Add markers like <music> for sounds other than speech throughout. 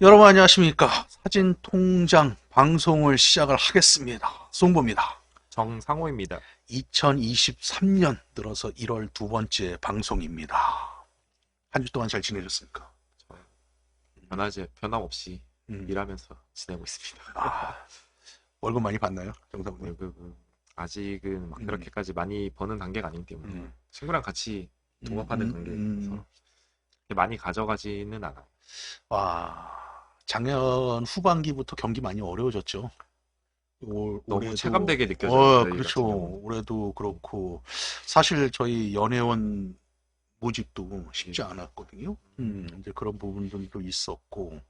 여러분 안녕하십니까. 사진통장 방송을 시작을 하겠습니다. 송보입니다. 정상호입니다. 2023년 들어서 1월 두 번째 방송입니다. 한 주 동안 잘 지내셨습니까? 변하지 변함없이 음. 일하면서 지내고 있습니다. 아, 월급 많이 받나요? 정상님? 월급은 아직은 막 음. 그렇게까지 많이 버는 단계가 아니기 때문에 음. 친구랑 같이 동업하는 음, 관계에서 음. 많이 가져가지는 않아요. 와, 작년 후반기부터 경기 많이 어려워졌죠. 올, 너무 올해도- 체감되게 느껴져요. 어, 그렇죠. 올해도 그렇고 사실 저희 연회원 모집도 쉽지 않았거든요. 음, 이제 그런 부분들도 있었고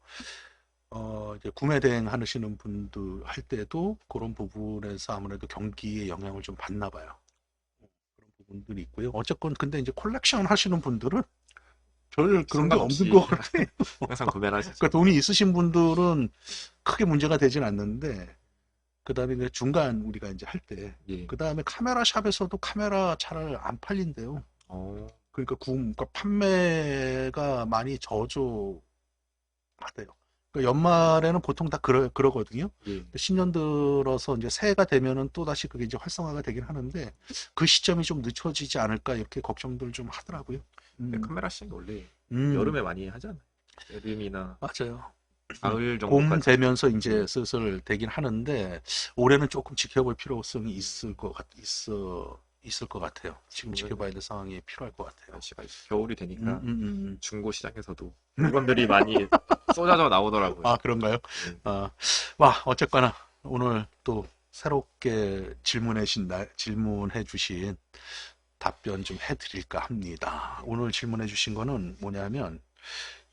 어, 이제 구매 대행 하시는 분들 할 때도 그런 부분에서 아무래도 경기에 영향을 좀 받나 봐요. 그런 부분들이 있고요. 어쨌건 근데 이제 콜렉션 하시는 분들은 별 그런 게 없는. 것 같아요. <laughs> 항상 구매를 하시죠. 그러니까 돈이 있으신 분들은 크게 문제가 되진 않는데 그다음에 이제 중간 우리가 이제 할 때 예. 그다음에 카메라 샵에서도 카메라 잘안 팔린대요. 어, 그러니까 구, 그러니까 판매가 많이 저조하대요. 그러니까 연말에는 보통 다 그러, 그러거든요. 예. 신년 들어서 이제 새해가 되면은 또 다시 그게 이제 활성화가 되긴 하는데 그 시점이 좀 늦춰지지 않을까 이렇게 걱정들 좀 하더라고요. 음, 카메라 시는 원래 음, 여름에 많이 하잖아요. 여름이나 맞아요. 가을 봄 정도까지. 되면서 이제 슬슬 되긴 하는데 올해는 조금 지켜볼 필요성이 있을 것 같, 있어 있을 것 같아요. 지금 네. 지켜봐야 될 상황이 필요할 것 같아요. 날씨가 이제 겨울이 음, 되니까 음, 음. 중고 시장에서도 물건들이 많이 <laughs> 쏟아져 나오더라고요. 아 그런가요? 네. 아, 와 어쨌거나 오늘 또 새롭게 질문해 날 질문해 주신 답변 좀 해드릴까 합니다. 오늘 질문해 주신 거는 뭐냐면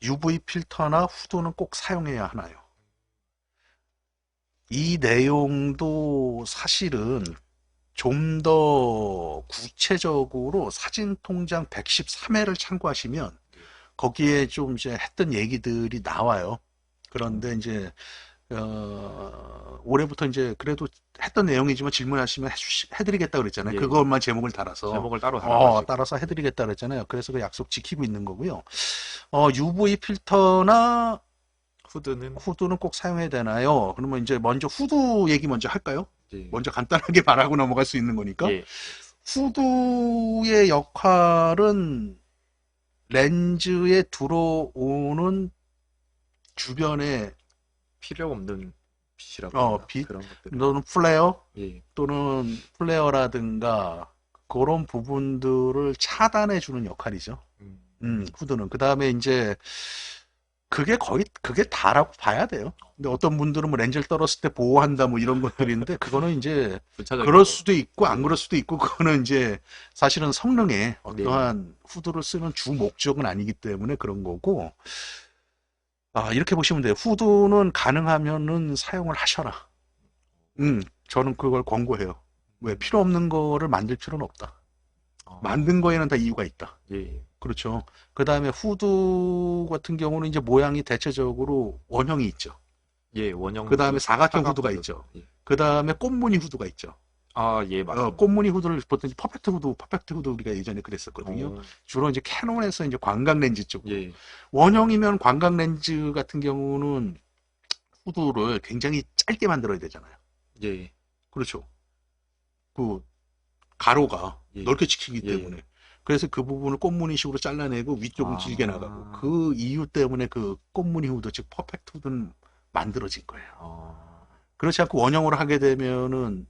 UV 필터나 후드는 꼭 사용해야 하나요? 이 내용도 사실은 좀 더 구체적으로 사진 통장 113회를 참고하시면 거기에 좀 이제 했던 얘기들이 나와요. 그런데 이제 어, 올해부터 이제 그래도 했던 내용이지만 질문하시면 해주시, 해드리겠다 그랬잖아요. 예. 그것만 제목을 달아서. 제목을 따로 어, 따라서 해드리겠다 그랬잖아요. 그래서 그 약속 지키고 있는 거고요. 어, UV 필터나 후드는 후드는 꼭 사용해야 되나요? 그러면 이제 먼저 후드 얘기 먼저 할까요? 이제 먼저 간단하게 <laughs> 말하고 넘어갈 수 있는 거니까. 예, 후드의 역할은 렌즈에 들어오는 주변에 필요 없는 빛이라고 어? 빛? 그런 것들. 또는 플레어 예, 또는 플레어라든가 그런 부분들을 차단해 주는 역할이죠. 음, 음, 후드는. 그 다음에 이제, 그게 거의, 그게 다라고 봐야 돼요. 근데 어떤 분들은 뭐 렌즈를 떨었을 때 보호한다 뭐 이런 것들인데, 그거는 이제, <laughs> 그럴 거. 수도 있고, 안 그럴 수도 있고, 그거는 이제, 사실은 성능에 어떠한 후드를 쓰는 주 목적은 아니기 때문에 그런 거고, 아, 이렇게 보시면 돼요. 후드는 가능하면은 사용을 하셔라. 음, 저는 그걸 권고해요. 왜? 필요 없는 거를 만들 필요는 없다. 어, 만든 거에는 다 이유가 있다. 예, 그렇죠. 그 다음에 후드 같은 경우는 이제 모양이 대체적으로 원형이 있죠. 예, 원형. 그 다음에 사각형 사각 후드가 후드. 있죠. 예. 그 다음에 꽃무늬 후드가 있죠. 아, 예, 맞아요. 어, 꽃무늬 후드를 보통 퍼펙트 후드, 퍼펙트 후드 우리가 예전에 그랬었거든요. 어, 주로 이제 캐논에서 이제 관광 렌즈 쪽. 예, 원형이면 관광 렌즈 같은 경우는 후드를 굉장히 짧게 만들어야 되잖아요. 예, 그렇죠. 그 가로가 예. 넓게 지키기 예. 때문에. 그래서 그 부분을 꽃무늬식으로 잘라내고 위쪽은 아. 길게 나가고 그 이유 때문에 그 꽃무늬 후드 즉 퍼펙트 후드는 만들어진 거예요. 어, 그렇지 않고 원형으로 하게 되면은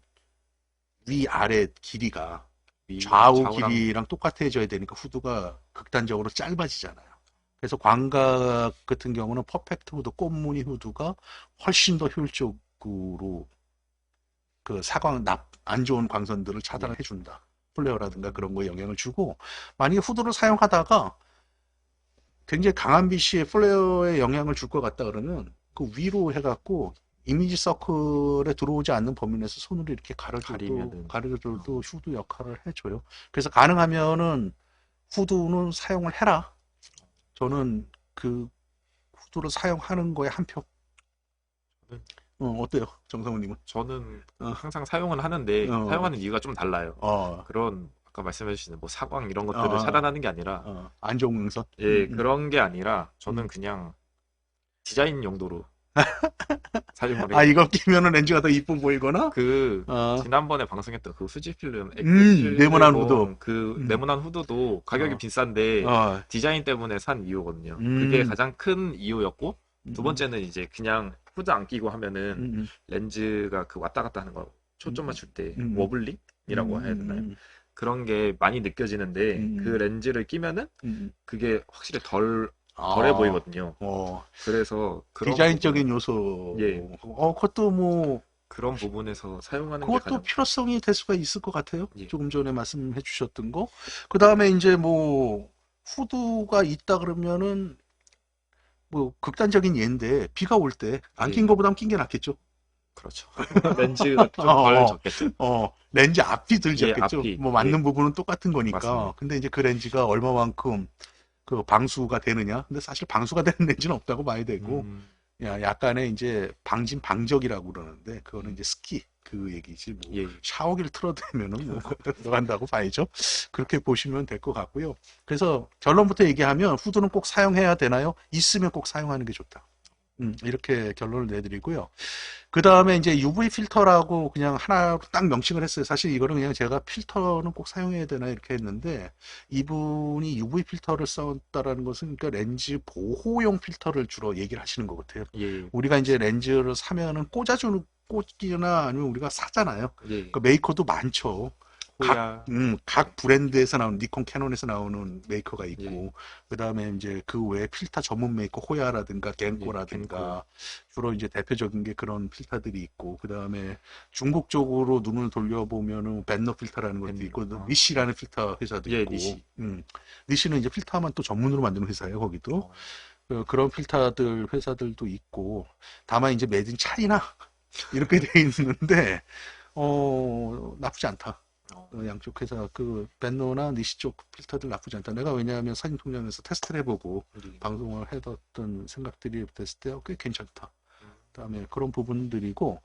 위 아래 길이가 위- 좌우 좌우랑 길이랑 똑같아져야 되니까 후드가 극단적으로 짧아지잖아요. 그래서 광각 같은 경우는 퍼펙트 후드, 꽃무늬 후드가 훨씬 더 효율적으로 그 사광 납 안 좋은 광선들을 차단을 해준다. 플레어라든가 그런 거에 영향을 주고 만약에 후드를 사용하다가 굉장히 강한 빛이 플레어에 영향을 줄 것 같다 그러면 그 위로 해갖고 이미지 서클에 들어오지 않는 범위 내에서 손으로 이렇게 가려줘도. 가려줘도 후드 역할을 해줘요. 그래서 가능하면은 후드는 사용을 해라. 저는 그 후드를 사용하는 거에 한 표. 어, 어때요, 정상훈님은? 저는 어. 항상 사용은 하는데 어. 사용하는 이유가 좀 달라요. 어, 그런 아까 말씀해주신 뭐 사광 이런 것들을 어. 차단하는 게 아니라 어, 안 좋은 능선? 예 음, 음. 그런 게 아니라 저는 음. 그냥 디자인 용도로 <laughs> 사용을 아 해요. 이거 끼면은 렌즈가 더 이뻐 보이거나 그 어, 지난번에 방송했던 그 수지 필름 음, 네모난 후드. 그 음. 네모난 후드도 가격이 어. 비싼데 어, 디자인 때문에 산 이유거든요. 음. 그게 가장 큰 이유였고 두 음, 번째는 이제 그냥 후드 안 끼고 음, 하면은 음, 렌즈가 그 왔다 갔다 하는 거 초점 음. 맞출 때 음. 워블링이라고 음, 해야 되나요? 음, 그런 게 많이 느껴지는데 음. 그 렌즈를 끼면은 음. 그게 확실히 덜 아, 덜해 보이거든요. 어, 그래서 그런 디자인적인 부분, 요소. 예. 어, 그것도 뭐 그런 부분에서 사용하는 게 그것도 가장 필요성이 될 수가 있을 것 같아요. 예. 조금 전에 말씀해 주셨던 거. 그 다음에 이제 뭐, 후드가 있다 그러면은, 뭐, 극단적인 예인데, 비가 올 때, 안낀 예. 거보단 낀게 낫겠죠. 그렇죠. <laughs> 렌즈가 좀 어, 덜 어. 적겠죠. 어, 렌즈 앞이 들 예, 적겠죠. 앞이. 뭐, 맞는 예. 부분은 똑같은 거니까. 맞습니다. 근데 이제 그 렌즈가 얼마만큼, 그 방수가 되느냐. 근데 사실 방수가 되는 렌즈는 없다고 봐야 되고, 음, 야, 약간의 이제 방진 방적이라고 그러는데, 그거는 이제 스키, 그 얘기지. 뭐, 예. 샤워기를 틀어대면은 뭐 <laughs> <laughs> 들어간다고 봐야죠. 그렇게 보시면 될 것 같고요. 그래서 결론부터 얘기하면 후드는 꼭 사용해야 되나요? 있으면 꼭 사용하는 게 좋다. 음, 이렇게 결론을 내드리고요. 그 다음에 이제 UV 필터라고 그냥 하나로 딱 명칭을 했어요. 사실 이거는 그냥 제가 필터는 꼭 사용해야 되나 이렇게 했는데 이분이 UV 필터를 썼다라는 것은 그러니까 렌즈 보호용 필터를 주로 얘기를 하시는 것 같아요. 예. 우리가 이제 렌즈를 사면은 꽂아주는 꽂기나 아니면 우리가 사잖아요. 예. 그 메이커도 많죠. 호야. 음, 각 브랜드에서 나오는 니콘, 캐논에서 나오는 메이커가 있고, 예. 그 다음에 이제 그 외에 필터 전문 메이커 호야라든가 겐코라든가 예. 주로 이제 대표적인 게 그런 필터들이 있고, 그 다음에 중국 쪽으로 눈을 돌려보면은 벤너 필터라는 것도 벤너. 있고, 아. 니시라는 필터 회사도 예, 있고, 니시. 음, 니시는 이제 필터만 또 전문으로 만드는 회사예요, 거기도. 어, 그- 그런 필터들 회사들도 있고 다만 이제 인 차이나 <laughs> 이렇게 돼 있는데 어 나쁘지 않다. 어. 어, 양쪽 회사 그 벤노나 니시 쪽 필터들 나쁘지 않다. 내가 왜냐하면 사진 통장에서 테스트를 해보고 예. 방송을 해뒀던 생각들이 됐을 때 꽤 괜찮다. 음. 그다음에 그런 부분들이고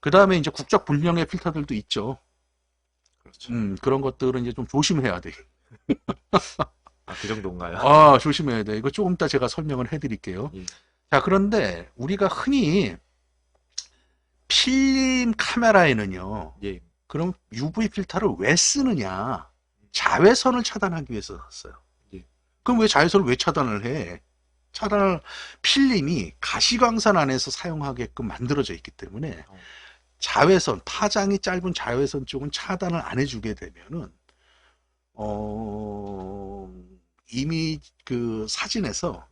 그 다음에 이제 국적 불명의 필터들도 있죠. 그렇죠. 음 그런 것들은 이제 좀 조심해야 돼. 아, 그 정도인가요? 아, 조심해야 돼. 이거 조금 이따 제가 설명을 해드릴게요. 예. 자, 그런데 우리가 흔히 필름 카메라에는요, 예. 그럼 UV 필터를 왜 쓰느냐? 자외선을 차단하기 위해서 썼어요. 예. 그럼 왜 자외선을 왜 차단을 해? 차단을, 필름이 가시광선 안에서 사용하게끔 만들어져 있기 때문에 어. 자외선, 파장이 짧은 자외선 쪽은 차단을 안 해주게 되면은, 어, 이미 그 사진에서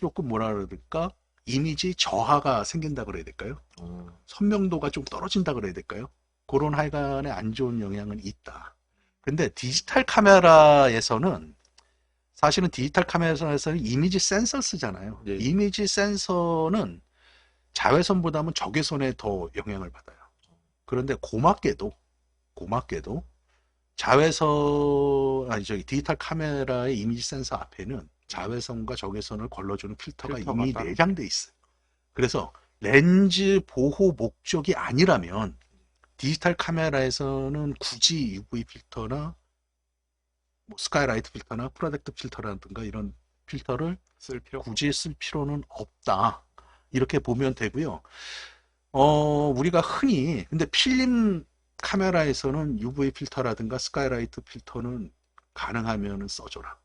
조금 뭐라 그럴까? 이미지 저하가 생긴다 그래야 될까요? 어, 선명도가 좀 떨어진다 그래야 될까요? 그런 하여간에 안 좋은 영향은 있다. 근데 디지털 카메라에서는 사실은 디지털 카메라에서는 이미지 센서 쓰잖아요. 예. 이미지 센서는 자외선보다는 적외선에 더 영향을 받아요. 그런데 고맙게도 고맙게도 자외선 아니 저기 디지털 카메라의 이미지 센서 앞에는 자외선과 적외선을 걸러주는 필터가 필터가 이미 따로. 내장돼 있어요. 그래서 렌즈 보호 목적이 아니라면 디지털 카메라에서는 굳이 UV 필터나 뭐 스카이라이트 필터나 프로젝트 필터라든가 이런 필터를 쓸 필요 굳이 쓸 필요는 없다. 이렇게 보면 되고요. 어, 우리가 흔히 근데 필름 카메라에서는 UV 필터라든가 스카이라이트 필터는 가능하면은 써줘라.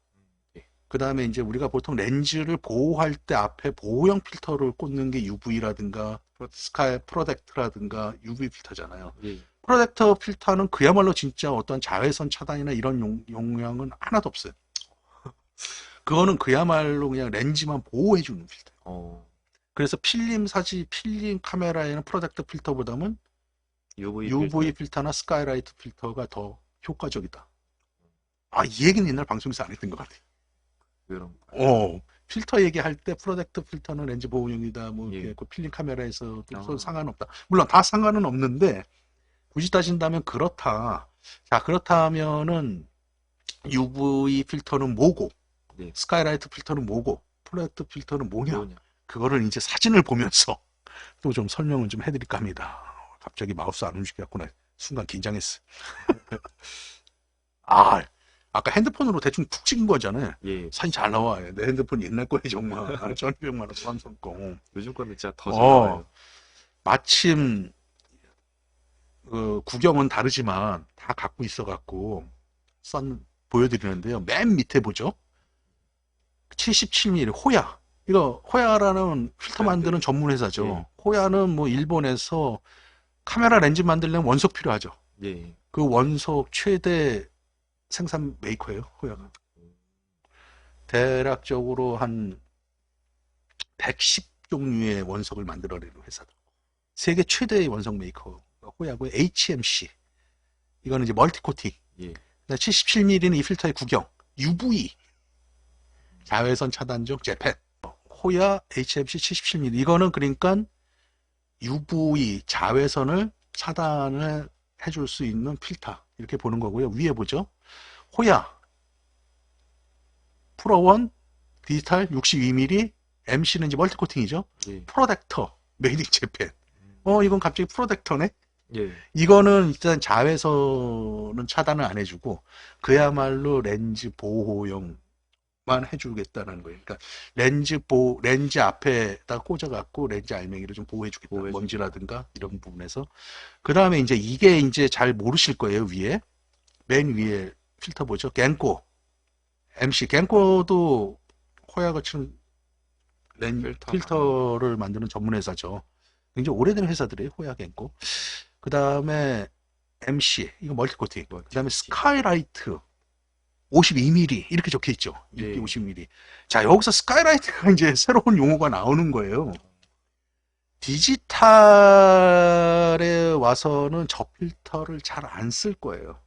그 다음에 이제 우리가 보통 렌즈를 보호할 때 앞에 보호형 필터를 꽂는 게 UV라든가 스카이 프로젝트라든가 UV 필터잖아요. 예. 프로젝터 필터는 그야말로 진짜 어떤 자외선 차단이나 이런 용, 용량은 하나도 없어요. <laughs> 그거는 그야말로 그냥 렌즈만 보호해주는 필터. 어, 그래서 필름 사진, 필름 카메라에는 프로젝터 필터보다는 UV, UV 필터 나 스카이라이트 필터가 더 효과적이다. 아, 이 얘기는 옛날 방송에서 안 했던 것 같아요. 그런 어, 필터 얘기할 때 프로젝트 필터는 렌즈 보호용이다. 뭐 예. 이렇게 그 필름 카메라에서 도 아. 상관없다. 물론 다 상관은 없는데 굳이 따진다면 그렇다. 자, 그렇다면은 UV 필터는 뭐고 네. 스카이라이트 필터는 뭐고 프로젝트 필터는 뭐냐? 뭐냐? 그거를 이제 사진을 보면서 <laughs> 또 좀 설명을 좀 해드릴까 합니다. 갑자기 마우스 안 움직였구나. 순간 긴장했어. <laughs> 아, 아까 핸드폰으로 대충 푹 찍은 거잖아요. 예. 사진 잘 나와요. 내 핸드폰 옛날 거에 정말 1200만 원 삼성 거. 요즘 거는 진짜 더 잘 어. 나와요. 마침 그 구경은 다르지만 다 갖고 있어 갖고 썬 보여드리는데요. 맨 밑에 보죠. 77mm 호야. 이거 호야라는 필터 만드는 전문 회사죠. 예. 호야는 뭐 일본에서 카메라 렌즈 만들려면 원석 필요하죠. 예. 그 원석 최대 생산 메이커예요, 호야가. 대략적으로 한 110종류의 원석을 만들어내는 회사다. 세계 최대의 원석 메이커 호야고 HMC. 이거는 이제 멀티코팅. 예. 77mm는 이 필터의 구경. UV. 자외선 차단적 재팬. 호야 HMC 77mm. 이거는 그러니까 UV 자외선을 차단을 해줄 수 있는 필터. 이렇게 보는 거고요. 위에 보죠. 호야 프로1 디지털 62mm MC는 이제 멀티코팅이죠. 예. 프로젝터 메이드 인 재팬. 어 이건 갑자기 프로젝터네. 예. 이거는 일단 자외선은 차단을 안 해주고 그야말로 렌즈 보호용만 해주겠다는 거예요. 그러니까 렌즈 보 렌즈 앞에다 꽂아갖고 렌즈 알맹이를 좀 보호해주겠다. 보호해주겠다. 먼지라든가 이런 부분에서 그 다음에 이제 이게 이제 잘 모르실 거예요 위에 맨 위에 필터 보죠. 갱코 MC 갱코도 호야같은 렌 필터. 필터를 만드는 전문 회사죠. 굉장히 오래된 회사들이에요. 호야 갱코. 그 다음에 MC 이거 멀티코팅. 그 다음에 스카이라이트 52mm 이렇게 적혀 있죠. 네. 52mm. 자 여기서 스카이라이트가 이제 새로운 용어가 나오는 거예요. 디지털에 와서는 저 필터를 잘 안 쓸 거예요.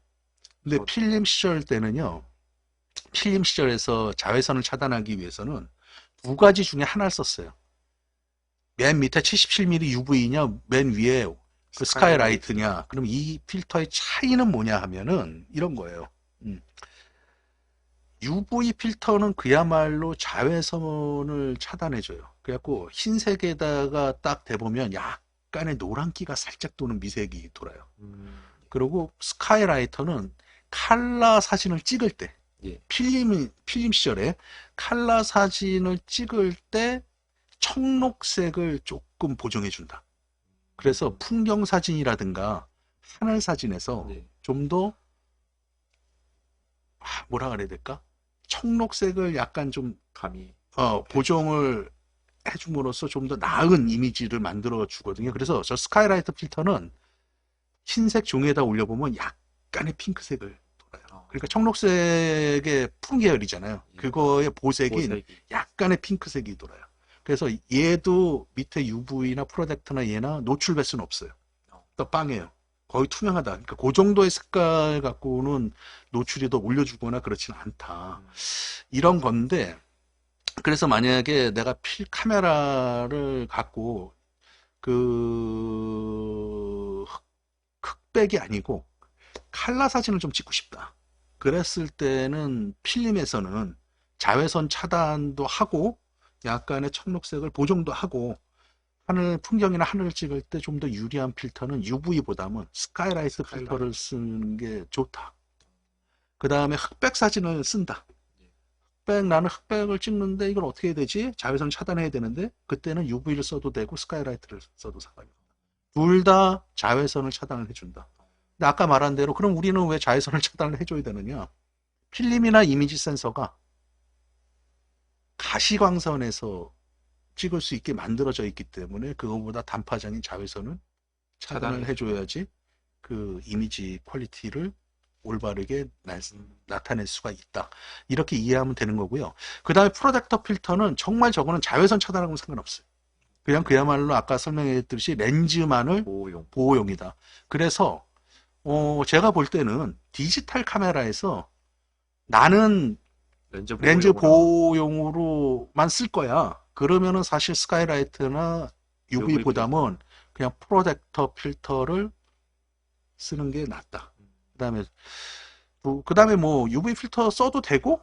근데 어. 필름 시절 때는요. 필름 시절에서 자외선을 차단하기 위해서는 두 가지 중에 하나를 썼어요. 맨 밑에 77mm UV냐, 맨 위에 그 스카이라이트냐. 그럼 이 필터의 차이는 뭐냐 하면은 이런 거예요. 음. UV 필터는 그야말로 자외선을 차단해줘요. 그래갖고 흰색에다가 딱 대보면 약간의 노란기가 살짝 도는 미색이 돌아요. 음. 그리고 스카이라이터는 칼라 사진을 찍을 때, 예. 필름, 필름 시절에 칼라 사진을 찍을 때 청록색을 조금 보정해 준다. 그래서 풍경 사진이라든가 하늘 사진에서 네. 좀 더, 아, 뭐라 그래야 될까? 청록색을 약간 좀, 감이 어, 보정을 해줌으로써 좀 더 나은 이미지를 만들어 주거든요. 그래서 저 스카이라이트 필터는 흰색 종이에다 올려보면 약간의 핑크색을. 그러니까 청록색의 푸른 계열이잖아요. 예. 그거의 보색이 보색이 약간의 핑크색이 돌아요. 그래서 얘도 밑에 UV나 프로젝터나 얘나 노출 배수는 없어요. 더 빵해요. 거의 투명하다. 그러니까 그 정도의 색깔 갖고는 노출이 더 올려주거나 그렇지는 않다. 음. 이런 건데, 그래서 만약에 내가 필 카메라를 갖고 그 흑- 흑백이 아니고 칼라 사진을 좀 찍고 싶다. 그랬을 때는 필름에서는 자외선 차단도 하고 약간의 청록색을 보정도 하고 하늘 풍경이나 하늘을 찍을 때 좀 더 유리한 필터는 UV보다는 스카이라이트. 필터를 쓰는 게 좋다. 그 다음에 흑백 사진을 쓴다. 흑백 나는 흑백을 찍는데 이걸 어떻게 해야 되지? 자외선 차단해야 되는데 그때는 UV를 써도 되고 스카이라이트를 써도 상관이 없다. 둘 다 자외선을 차단을 해준다. 근데 아까 말한 대로 그럼 우리는 왜 자외선을 <laughs> 차단을 해줘야 되느냐? 필름이나 이미지 센서가 가시광선에서 찍을 수 있게 만들어져 있기 때문에 그거보다 단파장인 자외선을 차단을 차단을 해줘야지 그 이미지 퀄리티를 올바르게 나, 나타낼 수가 있다. 이렇게 이해하면 되는 거고요. 그 다음에 프로젝터 필터는 정말 저거는 자외선 차단하고는 상관없어요. 그냥 그야말로 아까 설명했듯이 렌즈만을 보호용 보호용이다. 그래서 어, 제가 볼 때는 디지털 카메라에서 나는 렌즈 렌즈 보호용으로 보호용으로만 쓸 거야. 그러면은 사실 스카이라이트나 UV보다는 그냥 프로젝터 필터를 쓰는 게 낫다. 그다음에 뭐, 그다음에 뭐 UV 필터 써도 되고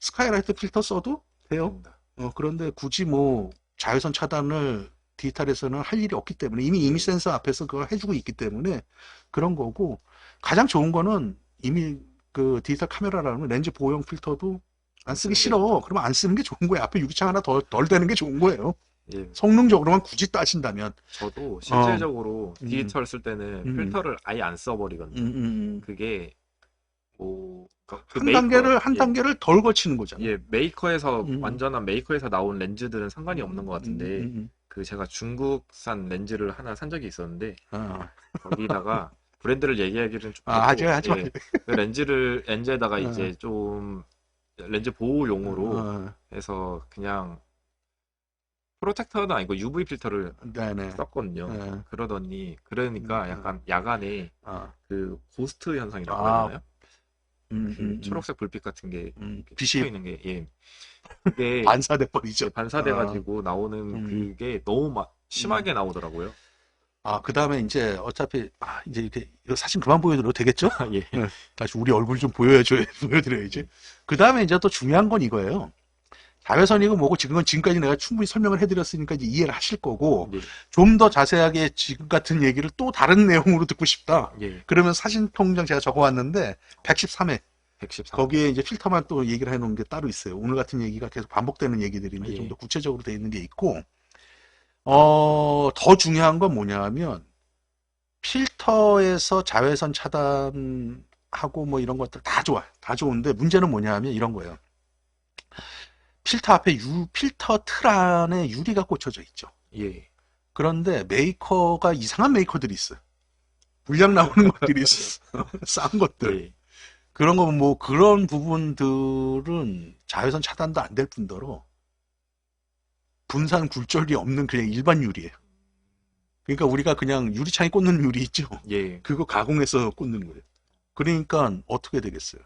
스카이라이트 필터 써도 돼요. 어, 그런데 굳이 뭐 자외선 차단을 디지털에서는 할 일이 없기 때문에 이미 이미 센서 앞에서 그걸 해주고 있기 때문에 그런 거고 가장 좋은 거는 이미 그 디지털 카메라라는 렌즈 보호용 필터도 안 쓰기 게 싫어. 그러면 안 쓰는 게 좋은 거예요. 앞에 유리창 하나 더, 덜 되는 게 좋은 거예요. 예. 성능적으로만 굳이 따진다면. 저도 실제적으로 음. 디지털 쓸 때는 음. 필터를 아예 안 써버리거든요. 음, 음. 그게 뭐그한 메이커, 단계를 한 예, 단계를 덜 거치는 거잖아. 예 메이커에서 음. 완전한 메이커에서 나온 렌즈들은 상관이 없는 것 같은데 음, 음, 그 제가 중국산 렌즈를 하나 산 적이 있었는데 음. 아, 거기다가 <laughs> 브랜드를 얘기하기는 좀 아, 하지 그렇고, 하지 마. 예, 그 렌즈를 렌즈에다가 어. 이제 좀 렌즈 보호용으로 어, 해서 그냥 프로텍터는 아니고 UV 필터를 네네. 썼거든요. 네. 그러더니 그러니까 음. 약간 야간에 아, 그 고스트 현상이라고 아, 하나요? 음, 그 음, 음. 초록색 불빛 같은 게 음, 켜 빛이 있는 게 예. <laughs> 그게 반사돼 버리죠. 반사돼 가지고 나오는 음. 그게 너무 막 심하게 나오더라고요. 아, 그 다음에 이제 어차피, 아, 이제 이렇게, 이거 사진 그만 보여드려도 되겠죠? <laughs> 예. 다시 우리 얼굴 좀 보여줘, <laughs> 보여드려야지. 그 다음에 이제 또 중요한 건 이거예요. 자외선이고 뭐고 지금 은 지금까지 내가 충분히 설명을 해드렸으니까 이제 이해를 하실 거고, 예. 좀더 자세하게 지금 같은 얘기를 또 다른 내용으로 듣고 싶다. 예. 그러면 사진 통장 제가 적어왔는데, 113회. 114. 거기에 이제 필터만 또 얘기를 해놓은 게 따로 있어요. 오늘 같은 얘기가 계속 반복되는 얘기들인데 예. 좀더 구체적으로 돼 있는 게 있고, 어, 더 중요한 건 뭐냐 하면, 필터에서 자외선 차단하고 뭐 이런 것들 다 좋아요. 다 좋은데 문제는 뭐냐 하면 이런 거예요. 필터 앞에 유, 필터 틀 안에 유리가 꽂혀져 있죠. 예. 그런데 메이커가 이상한 메이커들이 있어요. 불량 나오는 <laughs> 것들이 있어. <laughs> 싼 것들. 예. 그런 거 뭐 그런 부분들은 자외선 차단도 안 될 뿐더러 분산 굴절이 없는 그냥 일반 유리예요. 그러니까 우리가 그냥 유리창에 꽂는 유리 있죠. 예. 그거 가공해서 꽂는 거예요. 그러니까 어떻게 되겠어요?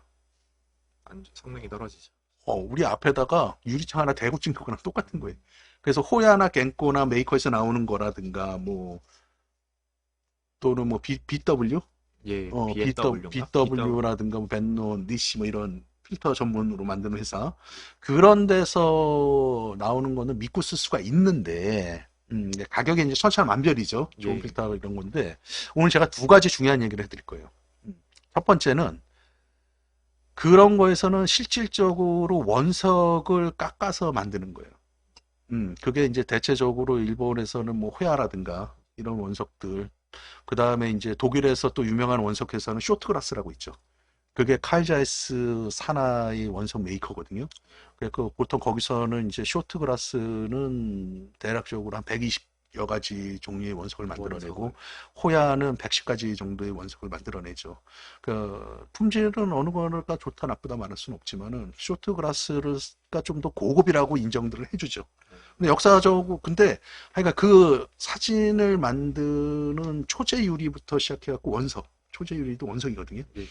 안 좋- 성능이 떨어지죠. 어, 우리 앞에다가 유리창 하나 대고 찍는 거랑 똑같은 거예요. 그래서 호야나 겐코나 메이커에서 나오는 거라든가 뭐 또는 뭐 B, BW 예. 어, 인가? BW라든가 뭐 벤노, 니시 뭐 이런 필터 전문으로 만드는 회사 그런 데서 나오는 거는 믿고 쓸 수가 있는데 음, 가격이 이제 천차만별이죠. 좋은 예. 필터 이런 건데 오늘 제가 두 가지 중요한 얘기를 해드릴 거예요. 음, 첫 번째는 그런 거에서는 실질적으로 원석을 깎아서 만드는 거예요. 음, 그게 이제 대체적으로 일본에서는 뭐 호야라든가 이런 원석들 그 다음에 이제 독일에서 또 유명한 원석 회사는 쇼트그라스라고 있죠. 그게 칼자이스 산하의 원석 메이커거든요. 그래서 보통 거기서는 이제 쇼트그라스는 대략적으로 한 120여 가지 종류의 원석을 만들어내고 호야는 110가지 정도의 원석을 만들어내죠. 그 품질은 어느 거가 좋다 나쁘다 말할 수는 없지만은 쇼트그라스가 좀 더 고급이라고 인정들을 해주죠. 근데 역사적으로 근데 그러니까 그 사진을 만드는 초제 유리부터 시작해갖고 원석, 초제 유리도 원석이거든요. 예.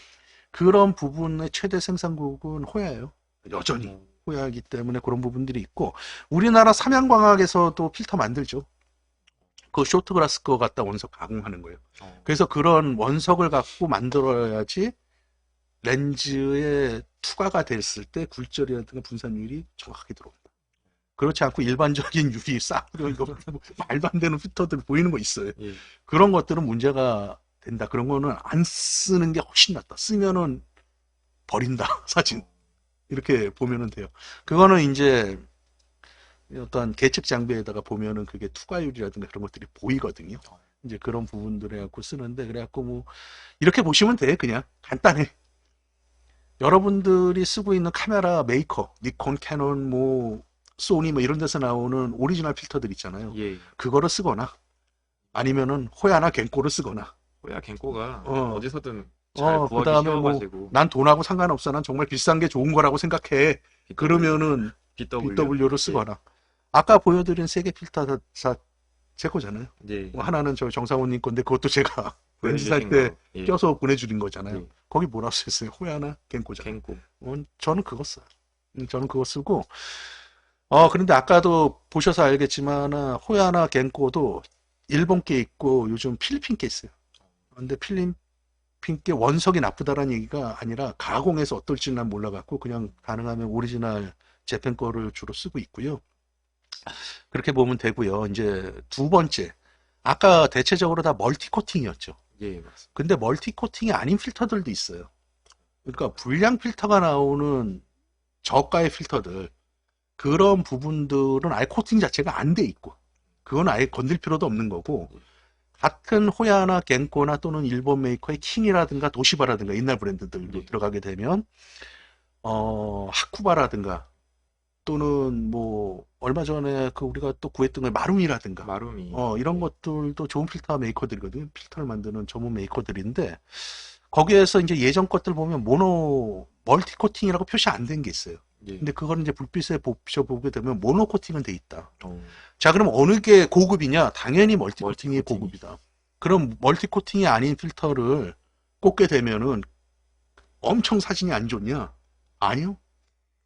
그런 부분의 최대 생산국은 호야예요. 여전히 어, 호야이기 때문에 그런 부분들이 있고 우리나라 삼양광학에서도 필터 만들죠. 그 쇼트그라스 거 갖다 원석 가공하는 거예요. 어, 그래서 그런 원석을 갖고 만들어야지 렌즈에 투과가 됐을 때 굴절이라든가 분산율이 정확하게 들어온다. 그렇지 않고 일반적인 <laughs> 유리 싸구려 이거 뭐 말도 안 되는 필터들 보이는 거 있어요. 예. 그런 것들은 문제가 된다. 그런 거는 안 쓰는 게 훨씬 낫다. 쓰면은 버린다. <laughs> 사진. 이렇게 보면은 돼요. 그거는 이제 어떤 계측 장비에다가 보면은 그게 투과율이라든가 그런 것들이 보이거든요. 이제 그런 부분들을 갖고 쓰는데 그래갖고 뭐 이렇게 보시면 돼 그냥 간단해. 여러분들이 쓰고 있는 카메라 메이커, 니콘, 캐논, 뭐 소니 뭐 이런 데서 나오는 오리지널 필터들 있잖아요. 예. 그거를 쓰거나 아니면은 호야나 겐코를 쓰거나 호야 갱꼬가 어. 어. 디서든 잘 어, 구하기 그다음에 뭐 쉬워가지고 난 돈하고 상관없어. 난 정말 비싼 게 좋은 거라고 생각해. 그러면은 BW. BW를 쓰거나. 아까 보여드린 세 개 필터 다, 다 제 거잖아요. 예. 뭐 하나는 저 정상훈님 건데 그것도 제가 렌즈 살 보여주신 때 거. 예. 껴서 보내주는 거잖아요. 예. 거기 뭐라고 쓰였어요? 호야나 겐코잖아요. 갱꼬. 어, 저는 그거 써요. 음, 저는 그거 쓰고. 어, 그런데 아까도 보셔서 알겠지만, 호야나 겐코도 일본 게 있고 요즘 필리핀 게 있어요. 근데 필리핀 게 원석이 나쁘다라는 얘기가 아니라 가공해서 어떨지는 난 몰라갖고 그냥 가능하면 오리지널 재팬 거를 주로 쓰고 있고요. 그렇게 보면 되고요. 이제 두 번째. 아까 대체적으로 다 멀티 코팅이었죠. 예, 맞습니다. 근데 멀티 코팅이 아닌 필터들도 있어요. 그러니까 불량 필터가 나오는 저가의 필터들 그런 부분들은 아예 코팅 자체가 안 돼 있고 그건 아예 건들 필요도 없는 거고 같은 호야나 겐코나 또는 일본 메이커의 킹이라든가 도시바라든가 옛날 브랜드들도 네. 들어가게 되면 어 하쿠바라든가 또는 뭐 얼마 전에 그 우리가 또 구했던 거 마룸이라든가 마룸이 어, 이런 것들도 좋은 필터 메이커들이거든요. 필터를 만드는 전문 메이커들인데, 거기에서 이제 예전 것들 보면 모노, 멀티 코팅이라고 표시 안 된 게 있어요. 예. 근데 그걸 이제 불빛에 비춰보게 되면 모노 코팅은 돼 있다. 어, 자, 그럼 어느 게 고급이냐? 당연히 멀티 멀티 코팅이 코팅이. 고급이다. 그럼 멀티 코팅이 아닌 필터를 꽂게 되면은 엄청 사진이 안 좋냐? 아니요.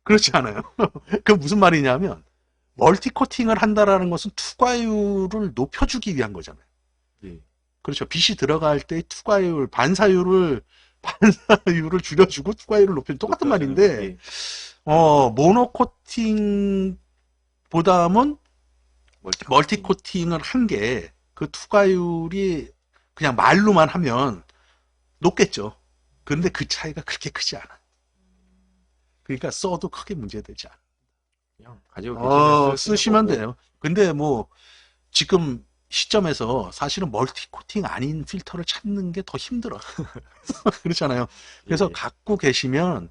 그렇지 않아요. <laughs> 그 무슨 말이냐면 멀티 코팅을 한다라는 것은 투과율을 높여주기 위한 거잖아요. 예. 그렇죠. 빛이 들어갈 때 투과율, 반사율을 <laughs> 반사율을 줄여주고 투과율을 높여 똑같은 말인데 예. 어 모노 코팅보다는 멀티, 멀티 코팅을 한 게 그 투과율이 그냥 말로만 하면 높겠죠. 그런데 그 차이가 그렇게 크지 않아. 그러니까 써도 크게 문제되지 않아. 그냥 가지고 어, 쓰시면 거고. 돼요. 근데 뭐 지금 시점에서 사실은 멀티 코팅 아닌 필터를 찾는 게 더 힘들어. <laughs> 그렇잖아요. 그래서 예. 갖고 계시면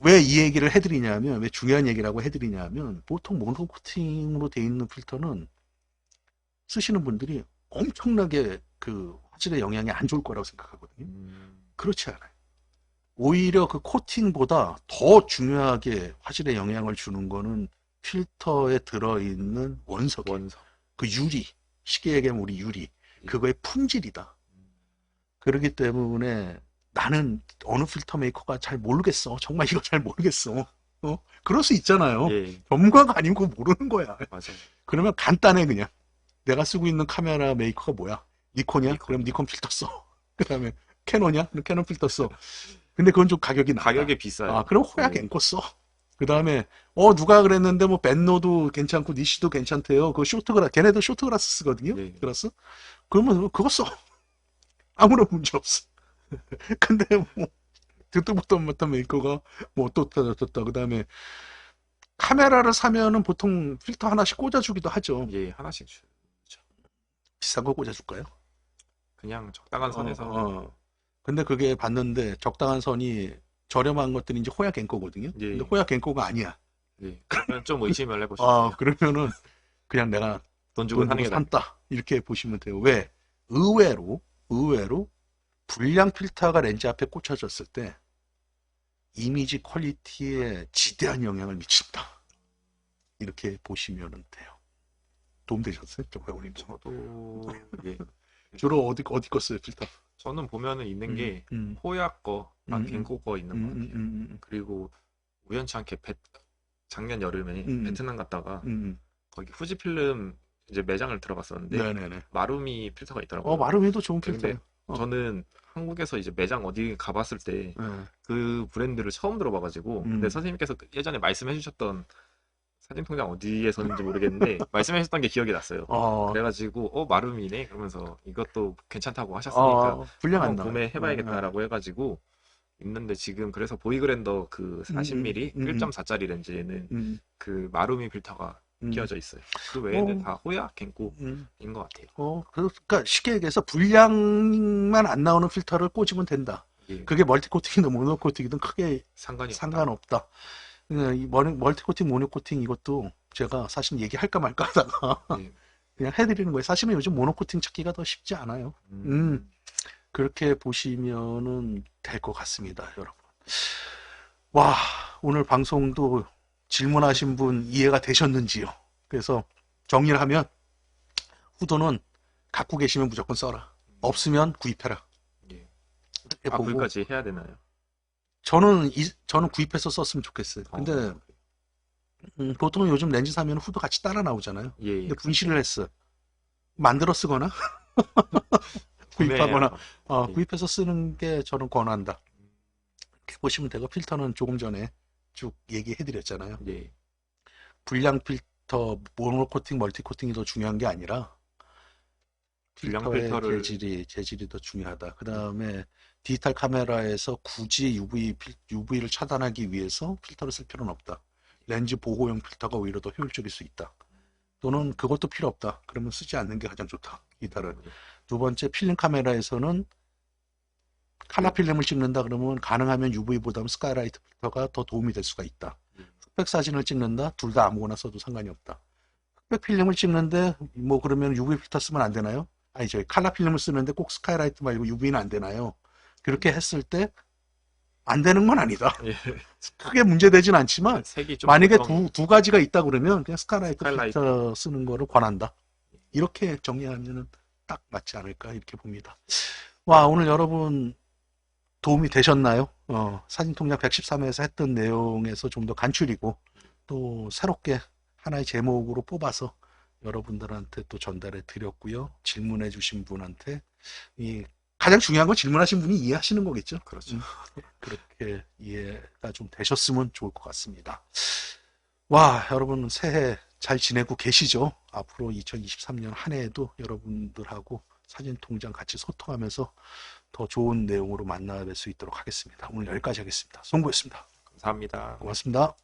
왜 이 얘기를 해드리냐면 왜 중요한 얘기라고 해드리냐면 보통 모노 코팅으로 돼 있는 필터는 쓰시는 분들이 엄청나게 그 화질의 영향이 안 좋을 거라고 생각하거든요. 음, 그렇지 않아요. 오히려 그 코팅보다 더 중요하게 화질에 영향을 주는 거는 필터에 들어있는 원석, 원석 그 유리, 쉽게 얘기하면 우리 유리, 그거의 품질이다. 그렇기 때문에 나는 어느 필터 메이커가 잘 모르겠어. 정말 이거 잘 모르겠어. 어? 그럴 수 있잖아요. 예 전문가가 아니고 모르는 거야. 맞아요 그러면 간단해 그냥. 내가 쓰고 있는 카메라 메이커가 뭐야? 니콘이야? 니콘. 그럼 니콘 필터 써. <laughs> 그다음에 캐논이야? 그럼 캐논 필터 써. 근데 그건 좀 가격이 나가. 가격이 비싸요 아, 그럼 호야 네. 겐코 써. 그다음에 어 누가 그랬는데 뭐 벤노도 괜찮고 니시도 괜찮대요. 그 쇼트그라 걔네도 쇼트그라스 쓰거든요. 네. 그라스. 그러면 그거 써. <laughs> 아무런 문제 없어. <laughs> 근데 뭐 듣도 보도 못한 메이커가 뭐 어떻다 저떻다 그 다음에 카메라를 사면은 보통 필터 하나씩 꽂아주기도 하죠. 예 하나씩 주- 비싼 거 꽂아줄까요? 그냥 적당한 선에서 어, 어. 근데 그게 봤는데 적당한 선이 저렴한 것들이 이제 호야 겐코거든요. 예. 근데 호야 겐코가 아니야. 예 그러면 좀 의심을 해보시면 아, 그러면은 그냥 내가 돈 주고 돈 사는 주고 게 낫. 산다. 이렇게 보시면 돼요. 왜? 의외로, 의외로 불량 필터가 렌즈 앞에 꽂혀졌을 때 이미지 퀄리티에 지대한 영향을 미친다. 이렇게 보시면 돼요. 도움되셨어요? 정말 우리 저도 예 주로 어디 어디 거 써요 필터? 저는 보면은 있는 게 음, 호야 거, 랑 음, 거 있는 음, 것 음, 같아요. 음, 그리고 우연치 않게 베, 작년 여름에 음. 베트남 갔다가 음, 음. 거기 후지필름 이제 매장을 들어갔었는데 네네네. 마루미 필터가 있더라고요. 어 마름이도 좋은 필터예요. 어. 저는 한국에서 이제 매장 어디 가봤을 때그 네. 브랜드를 처음 들어봐가지고 음. 근데 선생님께서 그 예전에 말씀해주셨던 사진 통장 어디에 었는지 모르겠는데 <laughs> 말씀해주셨던 게 기억이 났어요. 어, 그래가지고 어 마루미네 그러면서 이것도 괜찮다고 하셨으니까 어, 불량 안 한번 나. 구매해봐야겠다라고 해가지고 있는데 지금 그래서 보이그랜더 그 40mm 음, 음, 음. 1.4짜리 렌즈에는 음, 그 마루미 필터가 음, 끼워져 있어요. 그 외에는 어. 다 호야, 겐코인 음. 것 같아요. 어, 그러니까 쉽게 얘기해서 불량만 안 나오는 필터를 꽂으면 된다. 예, 그게 멀티코팅이든 모노코팅이든 크게 상관이 없다. 상관없다. 그냥 이 머리- 멀티코팅, 모노코팅 이것도 제가 사실 얘기할까 말까 하다가 예. <laughs> 그냥 해드리는 거예요. 사실은 요즘 모노코팅 찾기가 더 쉽지 않아요. 음. 그렇게 보시면은 될 것 같습니다, 여러분. 와, 오늘 방송도 질문하신 분 이해가 되셨는지요? 그래서 정리를 하면 후도는 갖고 계시면 무조건 써라. 없으면 구입해라. 예. 아, 보고 거기까지 해야 되나요? 저는 이, 저는 구입해서 썼으면 좋겠어요. 근데 어, 음, 보통 요즘 렌즈 사면 후드 같이 따라 나오잖아요. 예, 예. 근데 분실을 했어. 만들어 쓰거나 <laughs> 구입하거나 어, 예. 구입해서 쓰는 게 저는 권한다. 이렇게 보시면 되고 필터는 조금 전에 쭉 얘기해 드렸잖아요. 예. 불량 필터 모노코팅, 멀티코팅이 더 중요한 게 아니라 불량 필터의 필터를 재질이 재질이 더 중요하다. 그 다음에 디지털 카메라에서 굳이 UV 필, UV를 차단하기 위해서 필터를 쓸 필요는 없다. 렌즈 보호용 필터가 오히려 더 효율적일 수 있다. 또는 그것도 필요 없다. 그러면 쓰지 않는 게 가장 좋다. 이달은 두 번째 필름 카메라에서는 칼라 필름을 찍는다 그러면 가능하면 UV보다는 스카이라이트 필터가 더 도움이 될 수가 있다. 음. 흑백 사진을 찍는다. 둘 다 아무거나 써도 상관이 없다. 흑백 필름을 찍는데 뭐 그러면 UV 필터 쓰면 안 되나요? 아니 저희 칼라 필름을 쓰는데 꼭 스카이라이트 말고 UV는 안 되나요? 그렇게 했을 때 안 되는 건 아니다. <laughs> 예. 크게 문제되진 않지만 좀 만약에 보통- 두, 두 가지가 있다 그러면 그냥 스카이라이트 스카이라이트. 필터 쓰는 거를 권한다. 이렇게 정리하면은 딱 맞지 않을까 이렇게 봅니다. 와 오늘 여러분 도움이 되셨나요? 어, 사진통장 113에서 했던 내용에서 좀 더 간추리고 또 새롭게 하나의 제목으로 뽑아서 여러분들한테 또 전달해 드렸고요. 질문해 주신 분한테 이 가장 중요한 건 질문하신 분이 이해하시는 거겠죠? 그렇죠. 음, 그렇게 이해가 좀 되셨으면 좋을 것 같습니다. 와, 여러분 새해 잘 지내고 계시죠? 앞으로 2023년 한 해에도 여러분들하고 사진 통장 같이 소통하면서 더 좋은 내용으로 만나 뵐 수 있도록 하겠습니다. 오늘 여기까지 하겠습니다. 송구였습니다. 감사합니다. 고맙습니다.